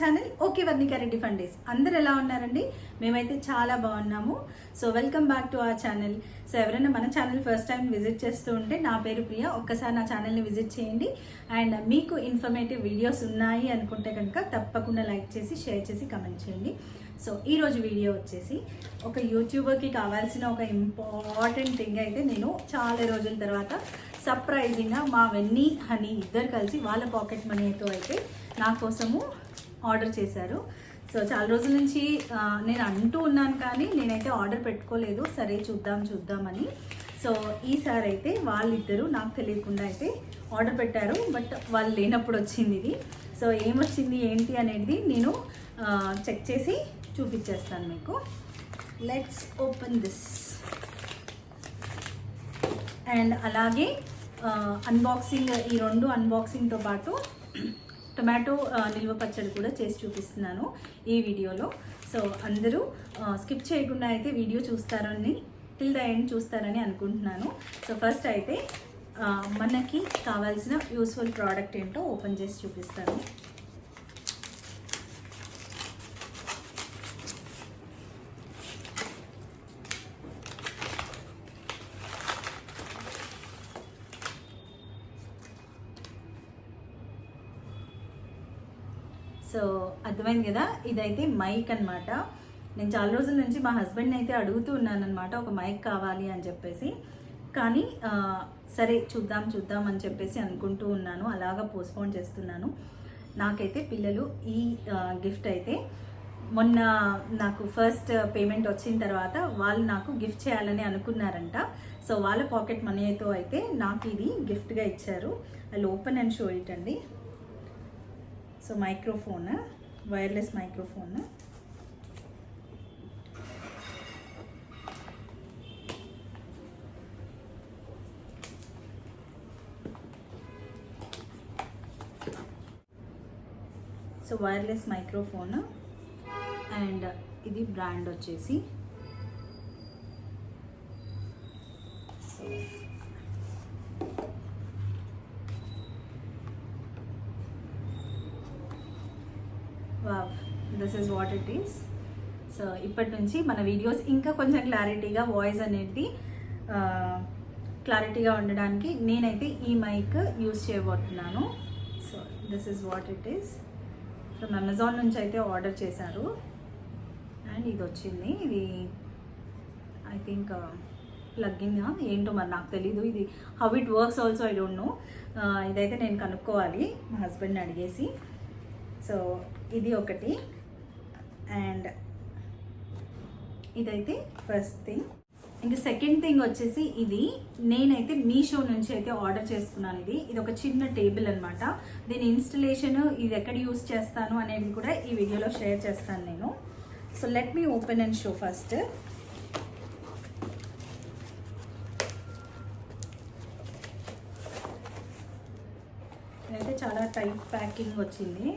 Channel okay Varnika Reddy ఫండేస్ అందరు ఎలా ఉన్నారండి? మేమైతే చాలా బాగున్నాము. So welcome back to uh channel so ఎవరైనా మన ఛానల్ ఫస్ట్ టైం విజిట్ చేస్తూ ఉంటే నా పేరు ప్రియ. ఒక్కసారి నా ఛానల్ని విజిట్ చేయండి. అండ్ మీకు ఇన్ఫర్మేటివ్ వీడియోస్ ఉన్నాయి అనుకుంటే కనుక తప్పకుండా లైక్ చేసి షేర్ చేసి కమెంట్ చేయండి. సో ఈరోజు వీడియో వచ్చేసి ఒక యూట్యూబర్కి కావాల్సిన ఒక ఇంపార్టెంట్ థింగ్ అయితే నేను చాలా రోజుల తర్వాత సర్ప్రైజింగ్గా మా వెన్నీ హనీ ఇద్దరు కలిసి వాళ్ళ పాకెట్ మనీతో అయితే నా కోసము ఆర్డర్ చేశారు. సో చాలా రోజుల నుంచి నేను అంటూ ఉన్నాను కానీ నేనైతే ఆర్డర్ పెట్టుకోలేదు. సరే చూద్దాం చూద్దామని సో ఈసారి అయితే వాళ్ళిద్దరూ నాకు తెలియకుండా అయితే ఆర్డర్ పెట్టారు. బట్ వాళ్ళు లేనప్పుడు వచ్చింది ఇది. సో ఏమొచ్చింది ఏంటి అనేది నేను చెక్ చేసి చూపించేస్తాను మీకు. లెట్స్ ఓపెన్ దిస్ అండ్ అలాగే అన్బాక్సింగ్ ఈ రెండు అన్బాక్సింగ్తో పాటు టొమాటో నిల్వ పచ్చడి కూడా చేసి చూపిస్తున్నాను ఈ వీడియోలో. సో అందరూ స్కిప్ చేయకుండా అయితే వీడియో చూస్తారని టిల్ ద ఎండ్ చూస్తారని అనుకుంటున్నాను. సో ఫస్ట్ అయితే మనకి కావాల్సిన యూస్ఫుల్ ప్రోడక్ట్ ఏంటో ఓపెన్ చేసి చూపిస్తాను సో అర్థమైంది కదా? ఇదైతే మైక్ అన్నమాట. నేను చాలా రోజుల నుంచి మా హస్బెండ్ని అయితే అడుగుతూ ఉన్నాను అనమాట ఒక మైక్ కావాలి అని చెప్పేసి. కానీ సరే చూద్దాం చూద్దాం అని చెప్పేసి అనుకుంటూ ఉన్నాను. అలాగా పోస్ట్పోన్ చేస్తున్నాను. నాకైతే పిల్లలు ఈ గిఫ్ట్ అయితే మొన్న నాకు ఫస్ట్ పేమెంట్ వచ్చిన తర్వాత వాళ్ళు నాకు గిఫ్ట్ చేయాలని అనుకున్నారంట. సో వాళ్ళ పాకెట్ మనీతో అయితే నాకు ఇది గిఫ్ట్గా ఇచ్చారు. అది ఓపెన్ అండ్ షో ఇట్ అండి so microphone. Wireless microphone. So wireless microphone. And ఇది బ్రాండ్ వచ్చేసి. So this is what it is so ఇప్పటి నుంచి మన వీడియోస్ ఇంకా కొంచెం క్లారిటీగా వాయిస్ అనేది క్లారిటీగా ఉండడానికి నేనైతే ఈ మైక్ యూస్ చేయబోతున్నాను. So this is what it is from Amazon నుంచి అయితే ఆర్డర్ చేశారు. అండ్ ఇది వచ్చింది. ఇది ఐ థింక్ ప్లగ్గిన్ ఏంటో మరి నాకు తెలీదు. ఇది how it works also I don't know ఇదైతే నేను కనుక్కోవాలి. మా హస్బెండ్ని అడిగేసి. సో ఇది ఒకటి. అండ్ ఇదైతే ఫస్ట్ థింగ్ ఇంకా సెకండ్ థింగ్ వచ్చేసి ఇది. నేనైతే మీషో నుంచి అయితే ఆర్డర్ చేసుకున్నాను ఇది. ఇది ఒక చిన్న టేబుల్ అనమాట దీని ఇన్స్టలేషన్ ఇది ఎక్కడ యూస్ చేస్తాను అనేది కూడా ఈ వీడియోలో షేర్ చేస్తాను నేను. So let me open and show first అయితే చాలా టైట్ ప్యాకింగ్ వచ్చింది.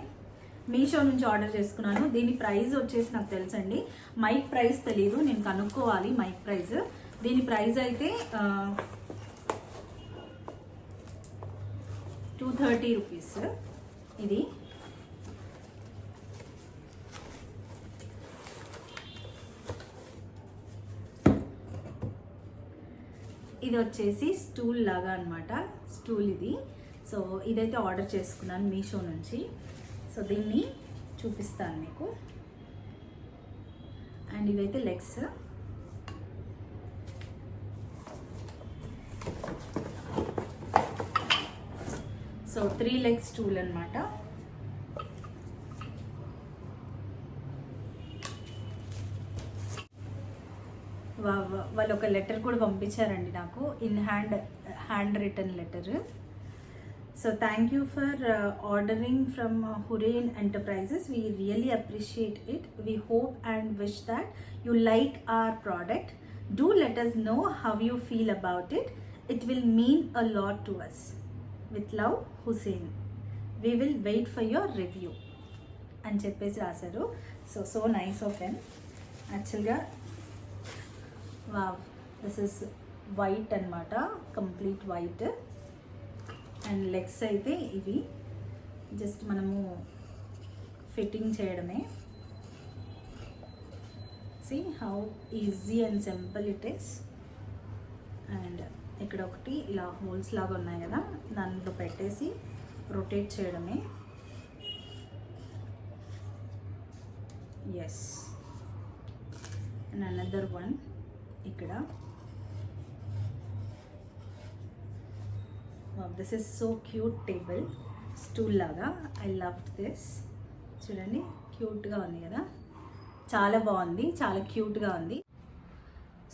మీషో నుంచి ఆర్డర్ చేసుకున్నాను. దీని ప్రైస్ వచ్చేసి నాకు తెలుసండి. మైక్ ప్రైస్ తెలీదు. నేను కనుక్కోవాలి మైక్ ప్రైస్ దీని ప్రైస్ అయితే టూ థర్టీ రూపీస్ ఇది. ఇది వచ్చేసి స్టూల్ లాగా అనమాట స్టూల్ ఇది. సో ఇదైతే ఆర్డర్ చేసుకున్నాను మీషో నుంచి. సో దీన్ని చూపిస్తాను మీకు. అండ్ ఇవైతే legs. So three legs tool అనమాట వాళ్ళు ఒక లెటర్ కూడా పంపించారండి నాకు. In hand hand return letter. so thank you for ordering from Huren enterprises we really appreciate it we hope and wish that you like our product do let us know how you feel about it it will mean a lot to us with love Hussain we will wait for your review అని చెప్పేసి రాశారు so so nice of an యాక్చువల్గా wow this is white అన్నమాట complete white and legs అయితే ఇవి just మనము fitting చేయడమే. See how easy and simple it is and ఇక్కడ ఒకటి ఇలా హోల్స్ లాగా ఉన్నాయి కదా దాంట్లో పెట్టేసి రొటేట్ చేయడమే. ఎస్ అండ్ అనదర్ వన్ ఇక్కడ this is so cute table stool లాగా. ఐ లవ్ దిస్ చూడండి. క్యూట్గా ఉంది కదా. చాలా బాగుంది. చాలా క్యూట్గా ఉంది.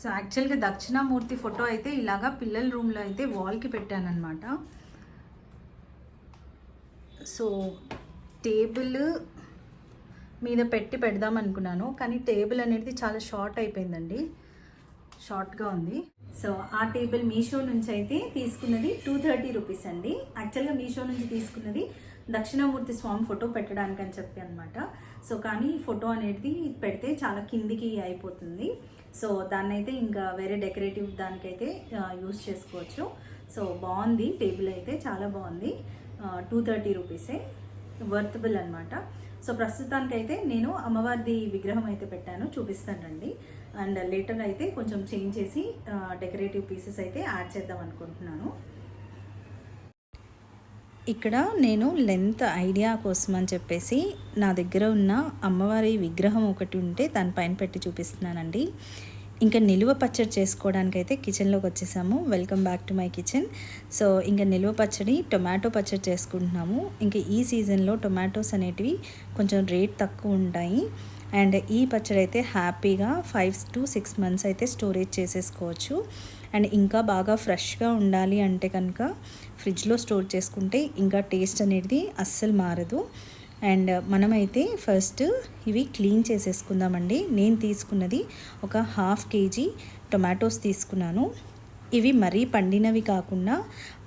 సో యాక్చువల్గా దక్షిణామూర్తి ఫోటో అయితే ఇలాగా పిల్లల రూమ్లో అయితే వాల్కి పెట్టానన్నమాట. సో టేబుల్ మీద పెట్టి పెడదాం అనుకున్నాను. కానీ టేబుల్ అనేది చాలా షార్ట్ అయిపోయిందండి. షార్ట్గా ఉంది. సో ఆ టేబుల్ మీషో నుంచి అయితే తీసుకున్నది టూ థర్టీ రూపీస్ అండి. యాక్చువల్గా మీషో నుంచి తీసుకున్నది దక్షిణామూర్తి స్వామి ఫోటో పెట్టడానికి అని చెప్పి అనమాట సో కానీ ఫోటో అనేది పెడితే చాలా కిందికి అయిపోతుంది. సో దాన్ని అయితే ఇంకా వేరే డెకరేటివ్ దానికైతే యూస్ చేసుకోవచ్చు. సో బాగుంది. టేబుల్ అయితే చాలా బాగుంది. టూ థర్టీ రూపీసే. వర్తబుల్ అనమాట సో ప్రస్తుతానికైతే నేను అమ్మవారిది విగ్రహం అయితే పెట్టాను చూపిస్తానండి అండ్ లేటర్ అయితే కొంచెం చేంజ్ చేసి డెకరేటివ్ పీసెస్ అయితే యాడ్ చేద్దాం అనుకుంటున్నాను. ఇక్కడ నేను లెంత్ ఐడియా కోసం అని చెప్పేసి నా దగ్గర ఉన్న అమ్మవారి విగ్రహం ఒకటి ఉంటే దానిపైన పెట్టి చూపిస్తున్నానండి. ఇంకా నిలువ పచ్చడి చేసుకోవడానికి అయితే కిచెన్లోకి వచ్చేసాము. Welcome back to my kitchen so ఇంకా నిలువ పచ్చడి టొమాటో పచ్చడి చేసుకుంటున్నాము. ఇంకా ఈ సీజన్లో టొమాటోస్ అనేటివి కొంచెం రేట్ తక్కువ ఉంటాయి. అండ్ ఈ పచ్చడి అయితే హ్యాపీగా ఫైవ్ టు సిక్స్ మంత్స్ అయితే స్టోరేజ్ చేసేసుకోవచ్చు. అండ్ ఇంకా బాగా ఫ్రెష్గా ఉండాలి అంటే కనుక ఫ్రిడ్జ్లో స్టోర్ చేసుకుంటే ఇంకా టేస్ట్ అనేది అస్సలు మారదు. అండ్ మనమైతే ఫస్ట్ ఇవి క్లీన్ చేసేసుకుందామండి. నేను తీసుకున్నది ఒక హాఫ్ కేజీ టొమాటోస్ తీసుకున్నాను. ఇవి మరీ పండినవి కాకుండా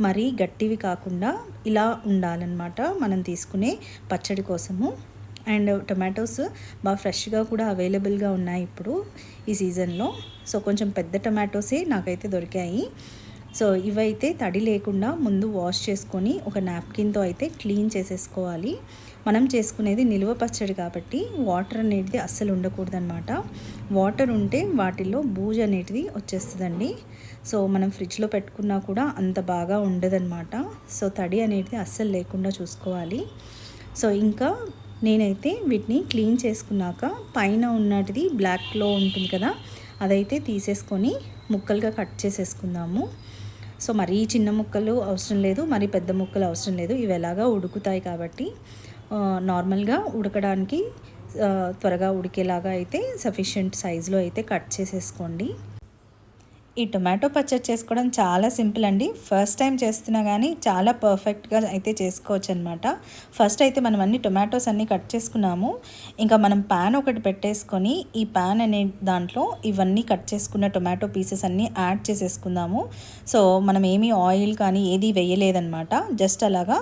మరీ గట్టివి కాకుండా ఇలా ఉండాలన్నమాట మనం తీసుకునే పచ్చడి కోసము. అండ్ టొమాటోస్ బాగా ఫ్రెష్గా కూడా అవైలబుల్గా ఉన్నాయి ఇప్పుడు ఈ సీజన్లో. సో కొంచెం పెద్ద టొమాటోసే నాకైతే దొరికాయి. సో ఇవైతే తడి లేకుండా ముందు వాష్ చేసుకొని ఒక నాప్కిన్తో అయితే క్లీన్ చేసేసుకోవాలి. మనం చేసుకునేది నిలువ పచ్చడి కాబట్టి వాటర్ అనేది అస్సలు ఉండకూడదనమాట వాటర్ ఉంటే వాటిల్లో బూజు అనేది వచ్చేస్తుందండి. సో మనం ఫ్రిడ్జ్లో పెట్టుకున్నా కూడా అంత బాగా ఉండదన్నమాట. సో తడి అనేది అస్సలు లేకుండా చూసుకోవాలి. సో ఇంకా నేనైతే వీటిని క్లీన్ చేసుకున్నాక పైన ఉన్నటిది బ్లాక్లో ఉంటుంది కదా అదైతే తీసేసుకొని ముక్కలుగా కట్ చేసేసుకుందాము. సో మరీ చిన్న ముక్కలు అవసరం లేదు మరీ పెద్ద ముక్కలు అవసరం లేదు ఇవి ఎలాగా ఉడుకుతాయి కాబట్టి నార్మల్గా ఉడకడానికి త్వరగా ఉడికేలాగా అయితే సఫిషియంట్ సైజులో అయితే కట్ చేసేసుకోండి. ఈ టొమాటో పచ్చడి చేసుకోవడం చాలా సింపుల్ అండి. ఫస్ట్ టైం చేస్తున్నా కానీ చాలా పర్ఫెక్ట్గా అయితే చేసుకోవచ్చు అనమాట ఫస్ట్ అయితే మనం అన్ని టొమాటోస్ అన్నీ కట్ చేసుకున్నాము. ఇంకా మనం ప్యాన్ ఒకటి పెట్టేసుకొని ఈ ప్యాన్ అనే దాంట్లో ఇవన్నీ కట్ చేసుకున్న టొమాటో పీసెస్ అన్నీ యాడ్ చేసేసుకుందాము. సో మనం ఏమీ ఆయిల్ కానీ ఏది వేయలేదనమాట జస్ట్ అలాగా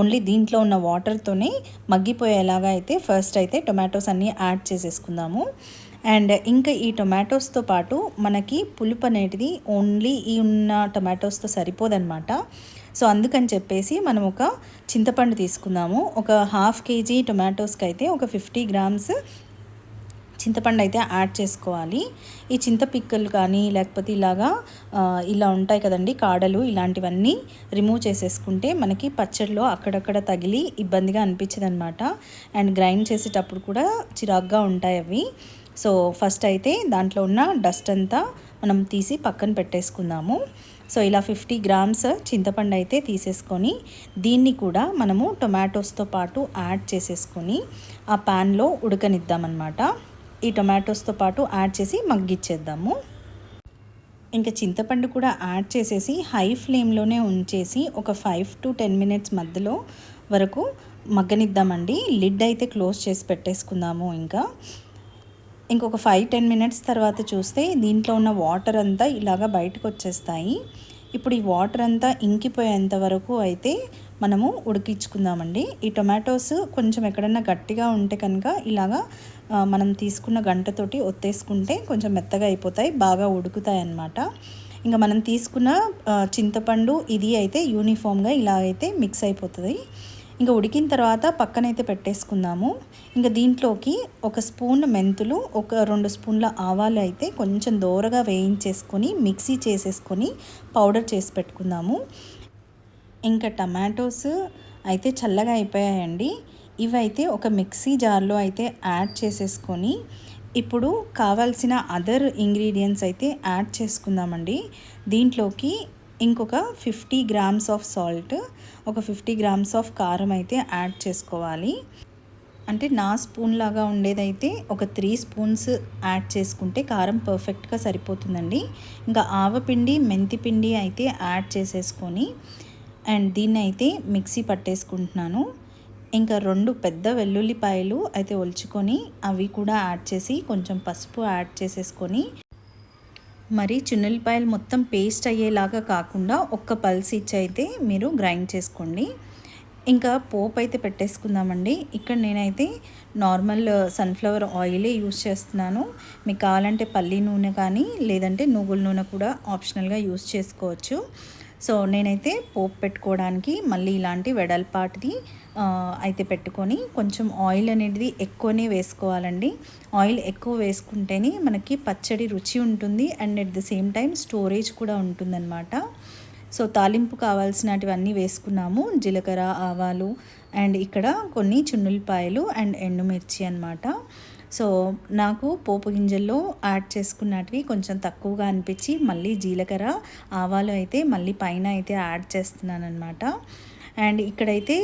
ఓన్లీ దీంట్లో ఉన్న వాటర్తోనే మగ్గిపోయేలాగా అయితే ఫస్ట్ అయితే టొమాటోస్ అన్నీ యాడ్ చేసేసుకుందాము. అండ్ ఇంకా ఈ టొమాటోస్తో పాటు మనకి పులుపు అనేటిది ఓన్లీ ఈ ఉన్న టొమాటోస్తో సరిపోదన్నమాట. సో అందుకని చెప్పేసి మనం ఒక చింతపండు తీసుకుందాము. ఒక హాఫ్ కేజీ టొమాటోస్కి అయితే ఒక ఫిఫ్టీ గ్రామ్స్ చింతపండు అయితే యాడ్ చేసుకోవాలి. ఈ చింతపిక్కలు కానీ లేకపోతే ఇలాగా ఇలా ఉంటాయి కదండి కాడలు ఇలాంటివన్నీ రిమూవ్ చేసేసుకుంటే మనకి పచ్చడిలో అక్కడక్కడ తగిలి ఇబ్బందిగా అనిపించదనమాట అండ్ గ్రైండ్ చేసేటప్పుడు కూడా చిరాగ్గా ఉంటాయి అవి. సో ఫస్ట్ అయితే దాంట్లో ఉన్న డస్ట్ అంతా మనం తీసి పక్కన పెట్టేసుకుందాము. సో ఇలా ఫిఫ్టీ గ్రామ్స్ చింతపండు అయితే తీసేసుకొని దీన్ని కూడా మనము టొమాటోస్తో పాటు యాడ్ చేసేసుకొని ఆ ప్యాన్లో ఉడకనిద్దామన్నమాట. ఈ టొమాటోస్తో పాటు యాడ్ చేసి మగ్గిచ్చేద్దాము. ఇంకా చింతపండు కూడా యాడ్ చేసేసి హై ఫ్లేమ్లోనే ఉంచేసి ఒక ఫైవ్ టు టెన్ మినిట్స్ మధ్యలో వరకు మగ్గనిద్దామండి. లిడ్ అయితే క్లోజ్ చేసి పెట్టేసుకుందాము ఇంకా. ఇంకొక ఫైవ్ టెన్ మినిట్స్ తర్వాత చూస్తే దీంట్లో ఉన్న వాటర్ అంతా ఇలాగ బయటకు వచ్చేస్తాయి. ఇప్పుడు ఈ వాటర్ అంతా ఇంకిపోయేంత వరకు అయితే మనము ఉడికించుకుందామండి. ఈ టొమాటోస్ కొంచెం ఎక్కడన్నా గట్టిగా ఉంటే కనుక ఇలాగా మనం తీసుకున్న గంటతోటి ఒత్తేసుకుంటే కొంచెం మెత్తగా అయిపోతాయి బాగా ఉడుకుతాయి అన్నమాట. ఇంకా మనం తీసుకున్న చింతపండు ఇది అయితే యూనిఫామ్గా ఇలా అయితే మిక్స్ అయిపోతుంది. ఇంకా ఉడికిన తర్వాత పక్కనైతే పెట్టేసుకుందాము. ఇంకా దీంట్లోకి ఒక స్పూన్ మెంతులు ఒక రెండు స్పూన్ల ఆవాలు అయితే కొంచెం దోరగా వేయించేసుకొని మిక్సీ చేసేసుకొని పౌడర్ చేసి పెట్టుకుందాము. ఇంకా టమాటోస్ అయితే చల్లగా అయిపోయాయండి. ఇవైతే ఒక మిక్సీ జార్లో అయితే యాడ్ చేసేసుకొని ఇప్పుడు కావాల్సిన అదర్ ఇంగ్రీడియంట్స్ అయితే యాడ్ చేసుకుందామండి. దీంట్లోకి ఇంకొక ఫిఫ్టీ గ్రామ్స్ ఆఫ్ సాల్ట్ ఒక ఫిఫ్టీ గ్రామ్స్ ఆఫ్ కారం అయితే యాడ్ చేసుకోవాలి. అంటే నా స్పూన్ లాగా ఉండేదైతే ఒక త్రీ స్పూన్స్ యాడ్ చేసుకుంటే కారం పర్ఫెక్ట్గా సరిపోతుందండి. ఇంకా ఆవపిండి మెంతిపిండి అయితే యాడ్ చేసేసుకొని అండ్ దీన్ని అయితే మిక్సీ పట్టేసుకుంటున్నాను. ఇంకా రెండు పెద్ద వెల్లుల్లిపాయలు అయితే ఒలుచుకొని అవి కూడా యాడ్ చేసి కొంచెం పసుపు యాడ్ చేసేసుకొని మరి చిన్నుల్లిపాయలు మొత్తం పేస్ట్ అయ్యేలాగా కాకుండా ఒక్క పల్స్ ఇచ్చి అయితే మీరు గ్రైండ్ చేసుకోండి. ఇంకా పోపు అయితే పెట్టేసుకుందామండి. ఇక్కడ నేనైతే నార్మల్ సన్ఫ్లవర్ ఆయిలే యూస్ చేస్తున్నాను. మీకు కావాలంటే పల్లి నూనె కానీ లేదంటే నువ్వుల నూనె కూడా ఆప్షనల్గా యూస్ చేసుకోవచ్చు. సో నేనైతే పోపు పెట్టుకోవడానికి మళ్ళీ ఇలాంటి వెడల్పాటిది అయితే పెట్టుకొని కొంచెం ఆయిల్ అనేది ఎక్కువనే వేసుకోవాలండి. ఆయిల్ ఎక్కువ వేసుకుంటేనే మనకి పచ్చడి రుచి ఉంటుంది and at the same time storage కూడా ఉంటుందన్నమాట. సో తాలింపు కావాల్సినటివన్నీ వేసుకున్నాము జీలకర్ర ఆవాలు అండ్ ఇక్కడ కొన్ని చున్నులపాయలు అండ్ ఎండుమిర్చి అనమాట సో నాకు పోపు గింజల్లో యాడ్ చేసుకున్నటివి కొంచెం తక్కువగా అనిపించి మళ్ళీ జీలకర్ర ఆవాలు అయితే మళ్ళీ పైన అయితే యాడ్ చేస్తున్నాను అనమాట అండ్ ఇక్కడైతే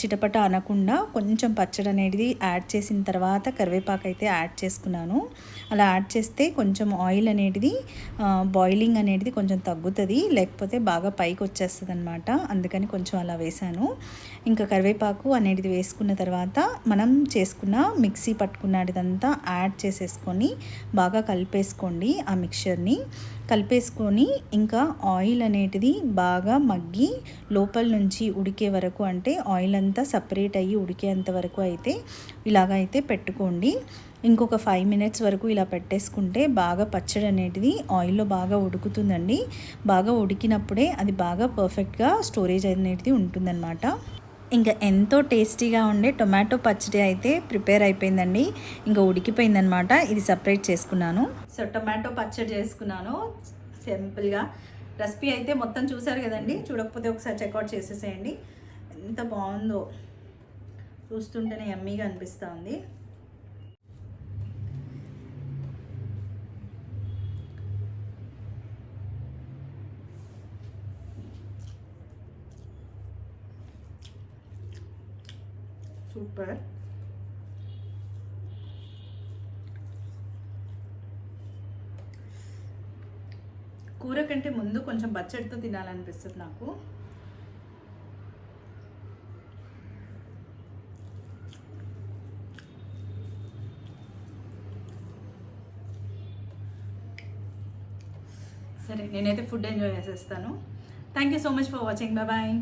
చిటపట అనకుండా కొంచెం పచ్చడి అనేది యాడ్ చేసిన తర్వాత కరివేపాకు అయితే యాడ్ చేసుకున్నాను. అలా యాడ్ చేస్తే కొంచెం ఆయిల్ అనేది బాయిలింగ్ అనేది కొంచెం తగ్గుతుంది లేకపోతే బాగా పైకి వచ్చేస్తుంది అనమాట అందుకని కొంచెం అలా వేసాను ఇంకా కరివేపాకు అనేది వేసుకున్న తర్వాత మనం చేసుకున్న మిక్సీ పట్టుకున్నదంతా యాడ్ చేసేసుకొని బాగా కలిపేసుకోండి ఆ మిక్చర్ని. కలిపేసుకొని ఇంకా ఆయిల్ అనేటిది బాగా మగ్గి లోపల నుంచి ఉడికే వరకు అంటే ఆయిల్ అంతా సపరేట్ అయ్యి ఉడికేంత వరకు అయితే ఇలాగైతే పెట్టుకోండి. ఇంకొక ఫైవ్ మినిట్స్ వరకు ఇలా పెట్టేసుకుంటే బాగా పచ్చడి అనేది ఆయిల్లో బాగా ఉడుకుతుందండి. బాగా ఉడికినప్పుడే అది బాగా పర్ఫెక్ట్గా స్టోరేజ్ అనేది ఉంటుందన్నమాట. ఇంకా ఎంతో టేస్టీగా ఉండే టొమాటో పచ్చడి అయితే ప్రిపేర్ అయిపోయిందండి. ఇంకా ఉడికిపోయిందనమాట ఇది సపరేట్ చేసుకున్నాను. సో టొమాటో పచ్చడి చేసుకున్నాను. సింపుల్గా రెసిపీ అయితే మొత్తం చూసారు కదండి. చూడకపోతే ఒకసారి చెక్అవుట్ చేసేసేయండి. ఎంత బాగుందో. చూస్తుంటేనే ఎమ్మీగా అనిపిస్తూ ఉంది సూపర్. కూర కంటే ముందు కొంచెం బచ్చడితో తినాలనిపిస్తుంది నాకు. సరే నేనైతే ఫుడ్ ఎంజాయ్ చేసేస్తాను. Thank you so much for watching bye bye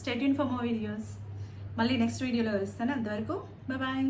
stay Yoon for more videos మళ్ళీ నెక్స్ట్ వీడియోలో వస్తాను అంతవరకు బాయ్